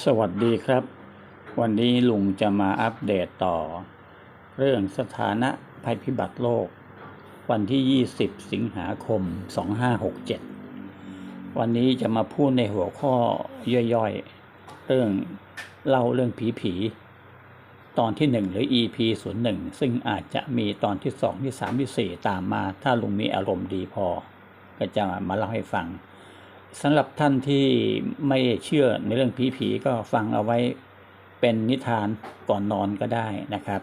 สวัสดีครับ วันนี้ลุงจะมาอัปเดตต่อ เรื่องสถานะภัยพิบัติโลก วันที่ 20 สิงหาคม 2567 วันนี้จะมาพูดในหัวข้อย่อยๆ เรื่องเล่าเรื่องผีผีๆตอนที่ 1 หรือ EP 01 ซึ่งอาจจะมีตอนที่ 2 ที่ 3 ที่ 4 ตามมา ถ้าลุงมีอารมณ์ดีพอ ก็จะมาเล่าให้ฟัง สำหรับท่านที่ไม่เชื่อในเรื่องผีๆก็ฟังเอาไว้เป็นนิทานก่อนนอนก็ได้นะครับ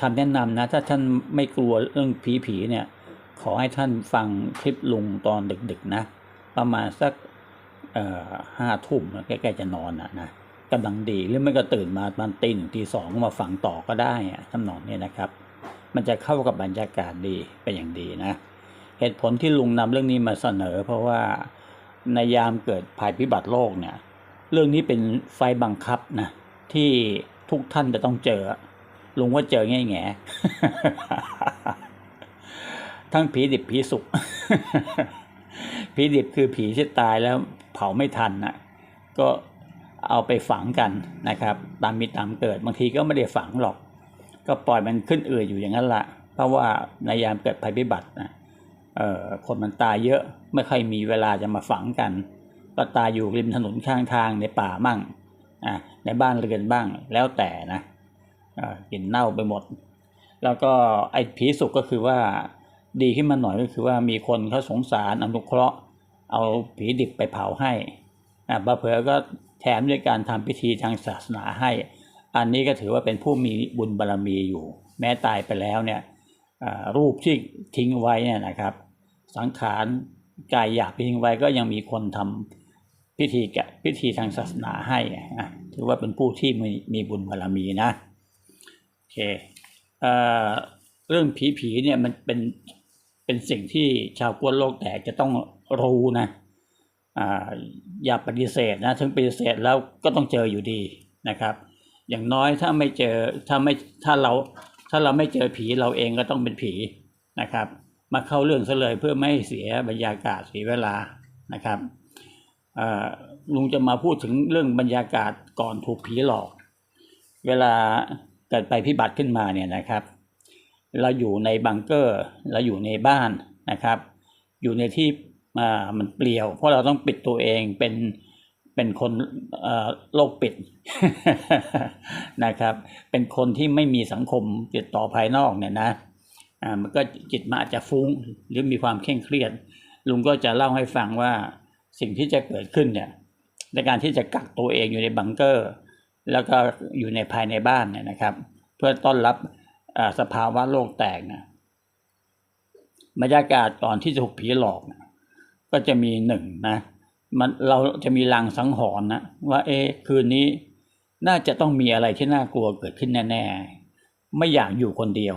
คำแนะนำนะถ้าท่านไม่กลัวเรื่องผีๆเนี่ย ขอให้ท่านฟังคลิปลุงตอนดึกๆนะ ประมาณสักห้าทุ่มใกล้ๆจะนอนนะนะกำลังดีหรือไม่ก็ตื่นมาตอนตีหนึ่งตีสองมาฟังต่อก็ได้อะทำนองนี้นะครับ มันจะเข้ากับบรรยากาศดีเป็นอย่างดีนะ เหตุผลที่ลุงนำเรื่องนี้มาเสนอ เพราะว่า ในยามเกิดภัยพิบัติโลกเนี่ย เรื่องนี้เป็นไฟบังคับนะที่ทุกท่านจะต้องเจอ ลุงว่าเจอแง่แง่ทั้งผีดิบผีสุก ผีดิบคือผีที่ตายแล้วเผาไม่ทันนะก็เอาไปฝังกันนะครับ ตามมีตามเกิดบางทีก็ไม่ได้ฝังหรอก ก็ปล่อยมันขึ้นเอืดอยู่อย่างนั้นละเพราะว่าในยามเกิดภัยพิบัตินะ คนมันตายเยอะไม่ค่อยมีเวลาจะมาฝังกัน ก็ตายอยู่ริมถนนข้างทางในป่ามั่งในบ้านเรือนบ้างแล้วแต่นะกลิ่นเน่าไปหมด แล้วก็ไอ้ผีสุกก็คือว่าดีขึ้นมาหน่อยก็คือว่ามีคนเขาสงสารอนุเคราะห์ เอาผีดิบไปเผาให้อ่าเผือก็แถมด้วยการทำพิธีทางศาสนาให้ อันนี้ก็ถือว่าเป็นผู้มีบุญบารรมีอยู่ แม้ตายไปแล้วเนี่ย รูปที่ทิ้งไว้เนี่ยนะครับ สังขารกายหยาบทิ้งไว้ก็ยังมีคนทำพิธีกพิธีทางศาสนาให้อะถือว่าเป็นผู้ที่มีมีบุญบารรมีนะโอเคเอ่อเรื่องผีผีเนี่ยมันเป็นเป็นสิ่งที่ชาวกวนโลกแตกจะต้องรู้นะอ่าอย่าปฏิเสธนะถึงปฏิเสธแล้วก็ต้องเจออยู่ดีนะครับ อย่างน้อยถ้าไม่เจอถ้าไม่ถ้าเรา ถ้าเราไม่เจอผีเราเองก็ต้องเป็นผีนะครับ มาเข้าเรื่องซะเลยเพื่อไม่ให้เสียบรรยากาศเสียเวลานะครับลุงจะมาพูดถึงเรื่องบรรยากาศก่อนถูกผีหลอก เวลาเกิดไปพิบัติขึ้นมาเนี่ยนะครับ เราอยู่ในบังเกอร์เราอยู่ในบ้านนะครับ อยู่ในที่มันเปลี่ยว เพราะเราต้องปิดตัวเองเป็น เป็นคนเอ่อโรคปิดนะครับ เป็นคนที่ไม่มีสังคมติดต่อภายนอกเนี่ยนะอ่ามันก็จิตมันอาจจะฟุ้งหรือมีความเคร่งเครียด ลุงก็จะเล่าให้ฟังว่าสิ่งที่จะเกิดขึ้นเนี่ยในการที่จะกักตัวเองอยู่ในบังเกอร์ แล้วก็อยู่ในภายในบ้านเนี่ยนะครับ เพื่อต้อนรับอ่าสภาวะโลกแตกนะบรรยากาศก่อนที่จะถูกผีหลอกนะก็จะมีหนึ่งนะ มันเราจะมีลางสังหรณ์นะว่าเอ๊คืนนี้น่าจะต้องมีอะไรที่น่ากลัวเกิดขึ้นแน่ๆไม่อยากอยู่คนเดียว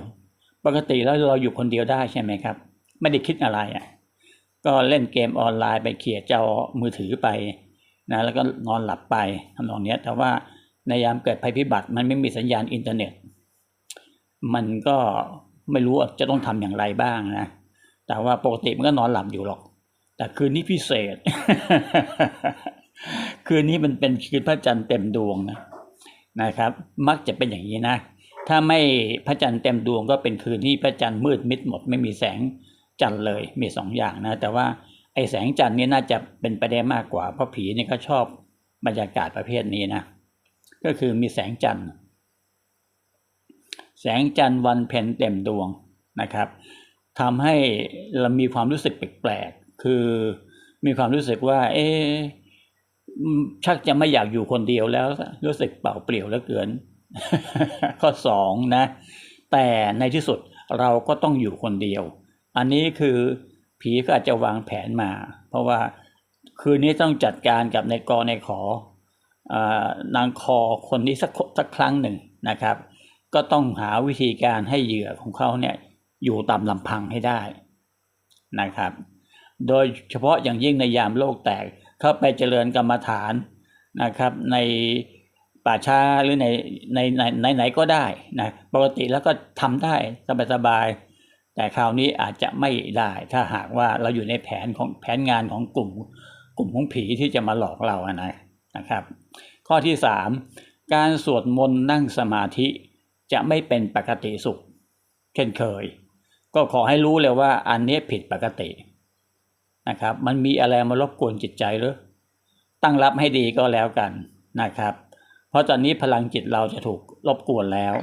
ปกติแล้วเราอยู่คนเดียวได้ใช่ไหมครับ ไม่ได้คิดอะไรอะก็เล่นเกมออนไลน์ไปเขี่ยจอมือถือไปนะแล้วก็นอนหลับไปทำนองเนี้ยแต่ว่าในยามเกิดภัยพิบัติมันไม่มีสัญญาณอินเทอร์เน็ต มันก็ไม่รู้จะต้องทำอย่างไรบ้างนะแต่ว่าปกติมันก็นอนหลับอยู่หรอก แต่คืนนี้พิเศษ คืนนี้มันเป็นคืนพระจันทร์เต็มดวงนะนะครับ มักจะเป็นอย่างนี้นะ ถ้าไม่พระจันทร์เต็มดวงก็เป็นคืนที่พระจันทร์มืดมิดหมดไม่มีแสงจันทร์เลยมีสองอย่างนะ แต่ว่าไอ้แสงจันทร์นี่น่าจะเป็นไปได้มากกว่าเพราะผีเนี่ยเขาชอบบรรยากาศประเภทนี้นะ ก็คือมีแสงจันทร์ แสงจันทร์วันเพ็ญเต็มดวงนะครับทำให้เรามีความรู้สึกแปลก คือมีความรู้สึกว่า เอ๊ะชักจะไม่อยากอยู่คนเดียวแล้ว รู้สึกเปล่าเปลี่ยวเหลือเกิน ข้อสองนะ แต่ในที่สุดเราก็ต้องอยู่คนเดียว อันนี้คือผีก็อาจจะวางแผนมา เพราะว่าคืนนี้ต้องจัดการกับในกอในขออานางคอคนนี้สักสักครั้งหนึ่งนะครับ ก็ต้องหาวิธีการให้เหยื่อของเขาเนี่ยอยู่ตามลำพังให้ได้นะครับ โดยเฉพาะอย่างยิ่งในยามโลกแตกเข้าไปเจริญกรรมฐานนะครับ ในป่าช้าหรือในในในในไหนก็ได้นะปกติแล้วก็ทำได้สบายๆแต่คราวนี้อาจจะไม่ได้ ถ้าหากว่าเราอยู่ในแผนของแผนงานของกลุ่ม กลุ่มของผีที่จะมาหลอกเราอะนะนะครับ ข้อที่สามการสวดมนต์นั่งสมาธิจะไม่เป็นปกติสุข เช่นเคย ก็ขอให้รู้เลยว่าอันนี้ผิดปกติ นะครับ มันมีอะไรมารบกวนจิตใจหรือ ตั้งรับให้ดีก็แล้วกันนะครับ เพราะตอนนี้พลังจิตเราจะถูกรบกวนแล้ว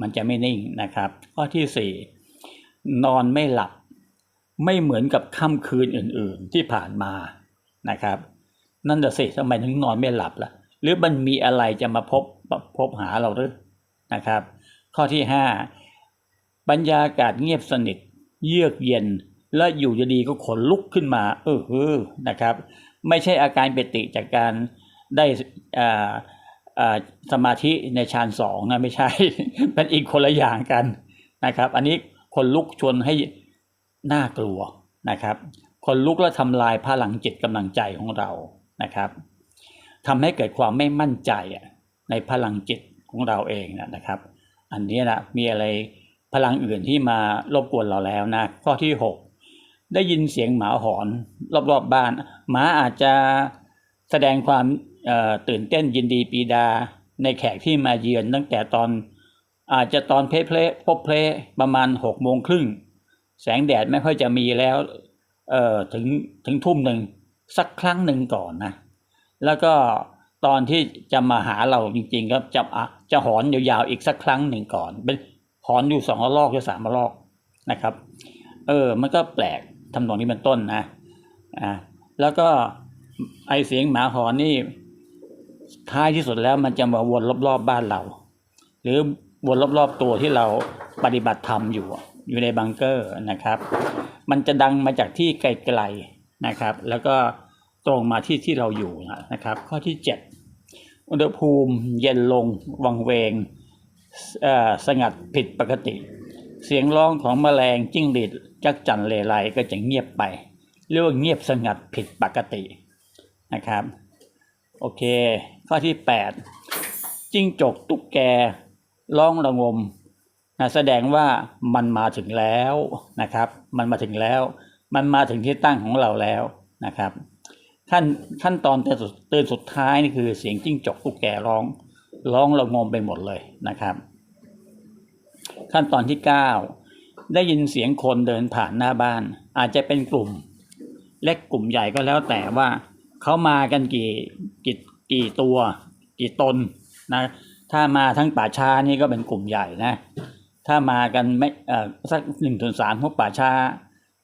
มันจะไม่นิ่งนะครับ ข้อที่สี่นอนไม่หลับ ไม่เหมือนกับค่ำคืนอื่นๆที่ผ่านมานะครับ นั่นน่ะสิทำไมถึงนอนไม่หลับล่ะ หรือมันมีอะไรจะมาพบพบหาเราหรือนะครับ ข้อที่ห้าบรรยากาศเงียบสนิทเยือกเย็น และอยู่ดีก็ขนลุกขึ้นมา เออเออนะครับ ไม่ใช่อาการเปติจากการได้อ่าสมาธิในฌานสองนะไม่ใช่ เป็นอีกคนละอย่างกันนะครับ อันนี้คนลุกชวนให้น่ากลัวนะครับ คนลุกแล้วทำลายพลังจิตกำลังใจของเรานะครับทำให้เกิดความไม่มั่นใจในพลังจิตของเราเองนะนะครับ อันนี้นะมีอะไรพลังอื่นที่มารบกวนเราแล้วนะข้อที่ 6 ได้ยินเสียงหมาหอนรอบๆบบ้าน หมาอาจจะแสดงความเอ่อตื่นเต้นยินดีปีดาในแขกที่มาเยือนตั้งแต่ตอนอาจจะตอนเพลเพลพบเพลประมาณ6กโมงครึ่งแสงแดดไม่ค่อยจะมีแล้วเอ่อถึงถึงทุ่มหนึ่งสักครั้งหนึ่งก่อนนะ แล้วก็ตอนที่จะมาหาเราจริงๆก็จะอะจะหอนยาวๆอีกสักครั้งหนึ่งก่อนเป็นหอนอยู่สองระลอกหรือสามระลอกนะครับ เออ มันก็แปลก ทำนองนี้เป็นต้นนะอ่าแล้วก็ไอเสียงหมาหอนนี่ท้ายที่สุดแล้วมันจะมาวนรอบๆบบ้านเรา หรือวนรอบๆตัวที่เราปฏิบัติธรรมอยู่ อยู่ในบังเกอร์นะครับ มันจะดังมาจากที่ไกลๆนะครับ แล้วก็ตรงมาที่ที่เราอยู่นะครับ ข้อที่ 7 อุณหภูมิเย็นลง วังเวงอ่อสงัดผิดปกติ เสียงร้องของแมลงจิ้งหรีด จักจันเลไลก็จะเงียบไปเรียกว่าเงียบสงัดผิดปกตินะครับ โอเค ข้อที่ 8 จิ้งจกตุ๊กแกร้องระงมนะแสดงว่ามันมาถึงแล้วนะครับ มันมาถึงแล้ว มันมาถึงที่ตั้งของเราแล้วนะครับ ขั้นขั้นตอนเตือนสุดเตือนสุดท้ายนี่คือเสียงจิ้งจกตุ๊กแกร้องร้องระงมไปหมดเลยนะครับ ขั้นตอนที่ 9 ได้ยินเสียงคนเดินผ่านหน้าบ้าน อาจจะเป็นกลุ่ม เล็กกลุ่มใหญ่ก็แล้วแต่ว่าเขามากันกี่กี่กี่ตัว กี่ตนนะถ้ามาทั้งป่าช้านี่ก็เป็นกลุ่มใหญ่นะ ถ้ามากันไม่เอ่อสักหนึ่งถึงสามพวกป่าช้า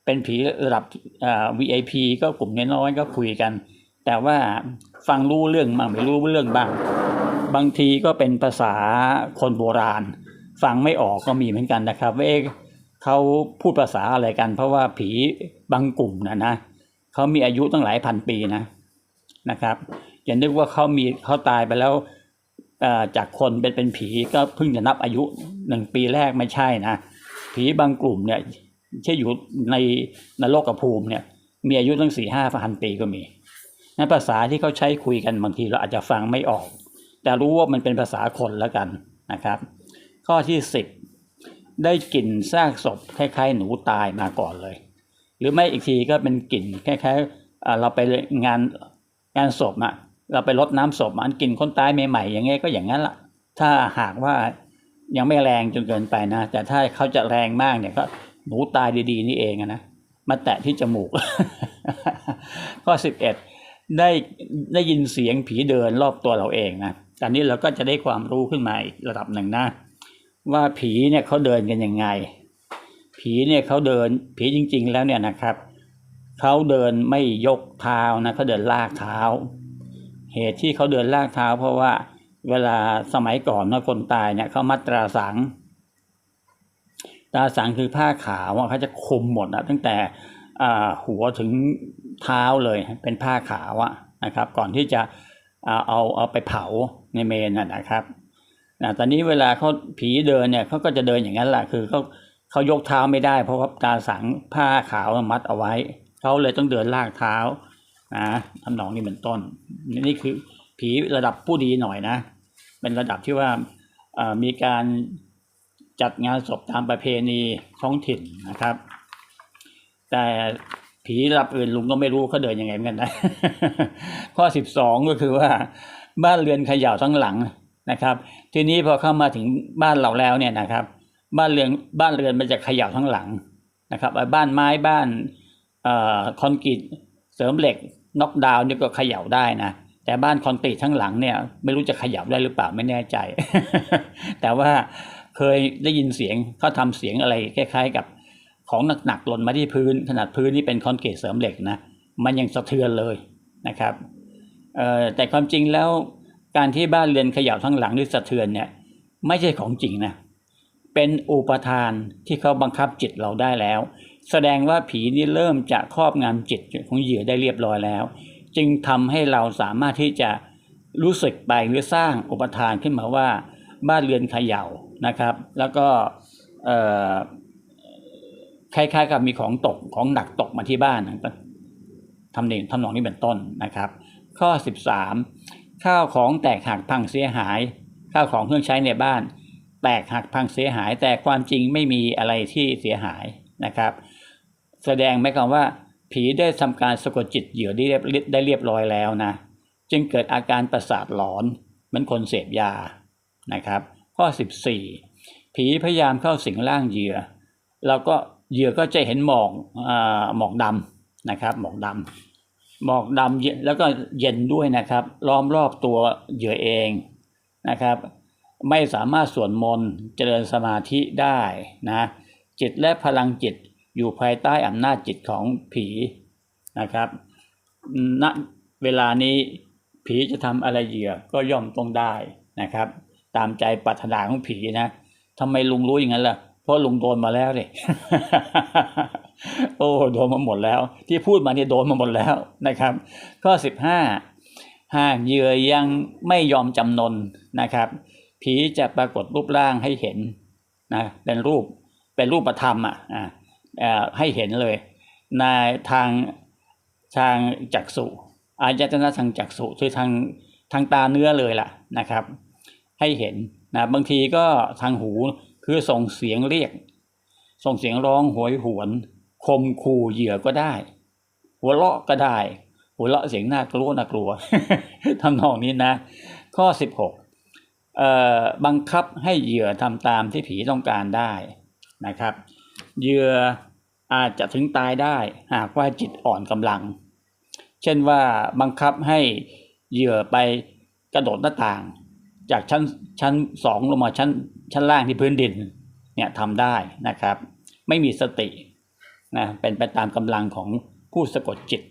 เป็นผีระดับเอ่อ VIP ก็กลุ่มน้อยๆก็คุยกัน แต่ว่าฟังรู้เรื่องบ้างไม่รู้เรื่องบ้าง บางทีก็เป็นภาษาคนโบราณ ฟังไม่ออกก็มีเหมือนกันนะครับว่าเอ๊ะ เขาพูดภาษาอะไรกัน เพราะว่าผีบางกลุ่มนะนะเขามีอายุตั้งหลายพันปีนะนะครับอย่านึกว่าเขามีเขาตายไปแล้วจากคนเป็นเป็นผีก็เพิ่งจะนับอายุหนึ่งปีแรกไม่ใช่นะผีบางกลุ่มเนี่ยเช่อยู่ในนรกกับภูมิเนี่ย มีอายุตั้งสี่ห้าพันปีก็มีนั้นภาษาที่เขาใช้คุยกันบางทีเราอาจจะฟังไม่ออก แต่รู้ว่ามันเป็นภาษาคนแล้วกันนะครับ ข้อที่สิบ ได้กลิ่นซากศพคล้ายๆ หนูตายมาก่อนเลย หรือไม่อีกทีก็เป็นกลิ่นคล้ายๆเราไปงานงานศพอะเราไปรดน้ำศพอะอันกลิ่นคนตายใหม่ๆอย่างเงี้ยก็อย่างนั้นละถ้าหากว่ายังไม่แรงจนเกินไปนะ แต่ถ้าเขาจะแรงมากเนี่ยก็หนูตายดีๆ นี่เองนะมาแตะที่จมูก ข้อสิบเอ็ดได้ได้ยินเสียงผีเดินรอบตัวเราเองนะตอนนี้เราก็จะได้ความรู้ขึ้นมาอีกระดับหนึ่งนะ ว่าผีเนี่ยเขาเดินกันยังไง ผีเนี่ยเขาเดินผีจริง ๆ แล้วเนี่ยนะครับเขาเดินไม่ยกเท้านะเขาเดินลากเท้า เหตุที่เขาเดินลากเท้า เพราะว่าเวลาสมัยก่อนนะคนตายเนี่ยเขามัดตราสัง ตราสังคือผ้าขาวเขาจะคลุมหมดนะตั้งแต่หัวถึงเท้าเลยเป็นผ้าขาวอะนะครับ ก่อนที่จะเอาเอาไปเผาในเมนนะครับ นะตอนนี้เวลาเขาผีเดินเนี่ยเขาก็จะเดินอย่างนั้นแหละคือเขาเขายกเท้าไม่ได้ เพราะว่าตาสังผ้าขาวมัดเอาไว้เขาเลยต้องเดินลากเท้านะทำนองนี้เป็นต้น นี่คือผีระดับผู้ดีหน่อยนะ เป็นระดับที่ว่ามีการจัดงานศพตามประเพณีท้องถิ่นนะครับ แต่ผีระดับอื่นลุงก็ไม่รู้เขาเดินยังไงเหมือนกันนะข้อสิบสองก็คือว่าบ้านเรือนขย่าทั้งหลัง นะครับ ทีนี้พอเข้ามาถึงบ้านเราแล้วเนี่ยนะครับ บ้านเรือนบ้านเรือนมันจะขย่าทั้งหลังนะครับไอ้บ้านไม้บ้านอคอนกรีตเสริมเหล็กน็อกดาวน์นี่ก็ขย่าได้นะแต่บ้านคอนกรีตทั้งหลังเนี่ยไม่รู้จะขยับได้หรือเปล่าไม่แน่ใจ แต่ว่าเคยได้ยินเสียงเขาทำเสียงอะไรคล้ายๆกับของหนักๆหล่นมาที่พื้นขนาดพื้นนี่เป็นคอนกรีตเสริมเหล็กนะมันยังสะเทือนเลยนะครับแต่ความจริงแล้ว การที่บ้านเรือนเขย่าทั้งหลังหรือสะเทือนเนี่ยไม่ใช่ของจริงนะเป็นอุปทานที่เขาบังคับจิตเราได้แล้ว แสดงว่าผีนี่เริ่มจะครอบงำจิตของเหยื่อได้เรียบร้อยแล้ว จึงทำให้เราสามารถที่จะรู้สึกไปหรือสร้างอุปทานขึ้นมาว่า บ้านเรือนเขย่านะครับ แล้วก็คล้ายๆกับมีของตกของหนักตกมาที่บ้านทำเองทำนองนี้เป็นต้นนะครับ ข้อ 13 ข้าวของแตกหักพังเสียหาย ข้าวของเครื่องใช้ในบ้าน แตกหักพังเสียหาย แต่ความจริงไม่มีอะไรที่เสียหายนะครับ แสดงไหมครับว่า ผีได้ทำการสะกดจิตเหยื่อได้เรียบได้เรียบร้อยแล้วนะ จึงเกิดอาการประสาทหลอนเหมือนคนเสพยานะครับ ข้อ 14 ผีพยายามเข้าสิงร่างเหยื่อแล้วก็เหยื่อก็จะเห็นหมอกอาหมอกดำนะครับ หมอกดำ หมอกดำเย็นแล้วก็เย็นด้วยนะครับล้อมรอบตัวเหยื่อเองนะครับ ไม่สามารถสวดมนต์เจริญสมาธิได้นะจิตและพลังจิตอยู่ภายใต้อำนาจจิตของผีนะครับณเวลานี้ผีจะทำอะไรเหยื่อก็ย่อมต้องได้นะครับ ตามใจปรารถนาของผีนะทำไมลุงรู้อย่างนั้นล่ะเพราะลุงโดนมาแล้วเลย โอ้โดนมาหมดแล้ว ที่พูดมาเนี่ยโดนมาหมดแล้วนะครับ ข้อสิบห้าหากเหยื่อยังไม่ยอมจำนนนะครับ ผีจะปรากฏรูปร่างให้เห็นนะเป็นรูปเป็นรูปธรรมอะอ่าให้เห็นเลยในทางทางจักษุอายตนะทางจักษุคือทางทางตาเนื้อเลยล่ะนะครับ ให้เห็นนะบางทีก็ทางหูคือส่งเสียงเรียก ส่งเสียงร้องโหยหวน คมคู่เหยื่อก็ได้ หัวเราะก็ได้ หัวเราะเสียงน่ากลัวน่ากลัวทำนองนี้นะ ข้อ 16เอ่อบังคับให้เหยื่อทำตามที่ผีต้องการได้นะครับเหยื่ออาจจะถึงตายได้หากว่าจิตอ่อนกำลัง เช่นว่าบังคับให้เหยื่อไปกระโดดหน้าต่าง จากชั้นชั้นสองลงมาชั้นชั้นล่างที่พื้นดินเนี่ยทำได้นะครับ ไม่มีสติ นะเป็นไปตามกำลังของผู้สะกดจิต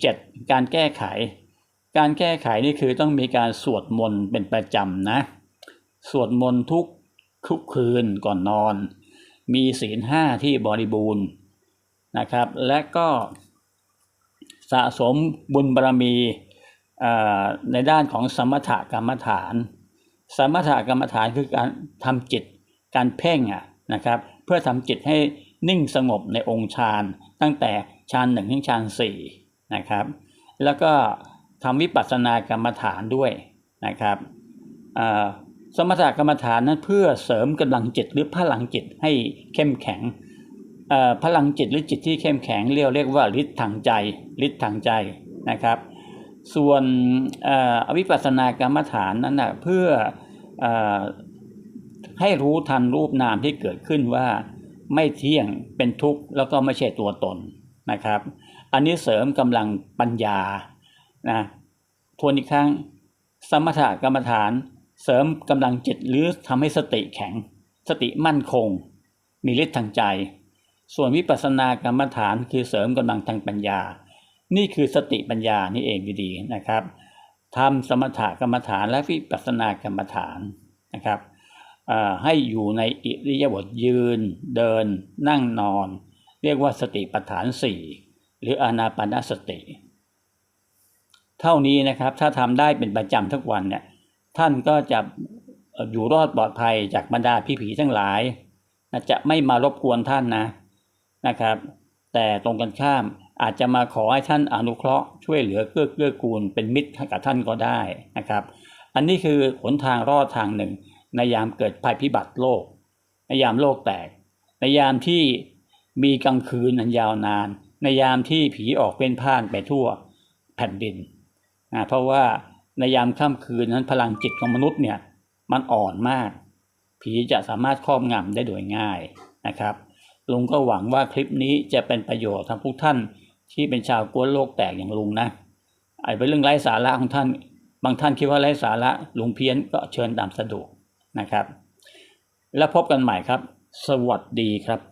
17 การแก้ไข การแก้ไขนี่คือต้องมีการสวดมนต์เป็นประจำนะ สวดมนต์ทุกทุกคืนก่อนนอน มีศีลห้าที่บริบูรณ์นะครับ และก็สะสมบุญบารมีอ่อในด้านของสมถกรรมฐาน สมถกรรมฐานคือการทำจิตการเพ่งอะนะครับ เพื่อทำจิตให้ นิ่งสงบในองค์ฌานตั้งแต่ฌานหนึ่งถึงฌานสี่นะครับแล้วก็ทำวิปัสสนากรรมฐานด้วยนะครับสมถกรรมฐานนั้นเพื่อเสริมกำลังจิตหรือพลังจิตให้เข้มแข็งพลังจิตหรือจิตที่เข้มแข็งเรียกเรียกว่าฤทธิ์ทางใจฤทธิ์ทางใจนะครับ ส่วนอวิปัสสนากรรมฐานนั้นนะเพื่ออให้รู้ทันรูปนามที่เกิดขึ้นว่า ไม่เที่ยงเป็นทุกข์แล้วก็ไม่ใช่ตัวตนนะครับ อันนี้เสริมกำลังปัญญานะทวนอีกครั้ง สมถกรรมฐานเสริมกำลังจิตหรือทำให้สติแข็ง สติมั่นคง มีฤทธิ์ทางใจ ส่วนวิปัสสนากรรมฐานคือเสริมกำลังทางปัญญา นี่คือสติปัญญานี่เองดีๆนะครับทำสมถกรรมฐานและวิปัสสนากรรมฐานนะครับ ให้อยู่ในอิริยาบถยืน เดิน นั่งนอน เรียกว่าสติปัฏฐานสี่หรืออานาปานสติ เท่านี้นะครับถ้าทำได้เป็นประจำทุกวันเนี่ยท่านก็จะอยู่รอดปลอดภัยจากบรรดาพี่ผีทั้งหลายจะไม่มารบกวนท่านนะนะครับ แต่ตรงกันข้ามอาจจะมาขอให้ท่านอนุเคราะห์ช่วยเหลือเกื้อเกื้อกูลเป็นมิตรกับท่านก็ได้นะครับ อันนี้คือหนทางรอดทางหนึ่ง ในยามเกิดภัยพิบัติโลก ในยามโลกแตก ในยามที่มีกลางคืนอันยาวนาน ในยามที่ผีออกเป็นพ่านไปทั่วแผ่นดินนะเพราะว่าในยามค่ำคืนนั้นพลังจิตของมนุษย์เนี่ยมันอ่อนมาก ผีจะสามารถครอบงำได้โดยง่ายนะครับลุงก็หวังว่าคลิปนี้จะเป็นประโยชน์ทั้งทุกท่านที่เป็นชาวกวนโลกแตกอย่างลุงนะไอ้เป็นเรื่องไร้สาระของท่าน บางท่านคิดว่าไร้สาระลุงเพี้ยนก็เชิญตามสะดวก นะครับ แล้วพบกันใหม่ครับ สวัสดีครับ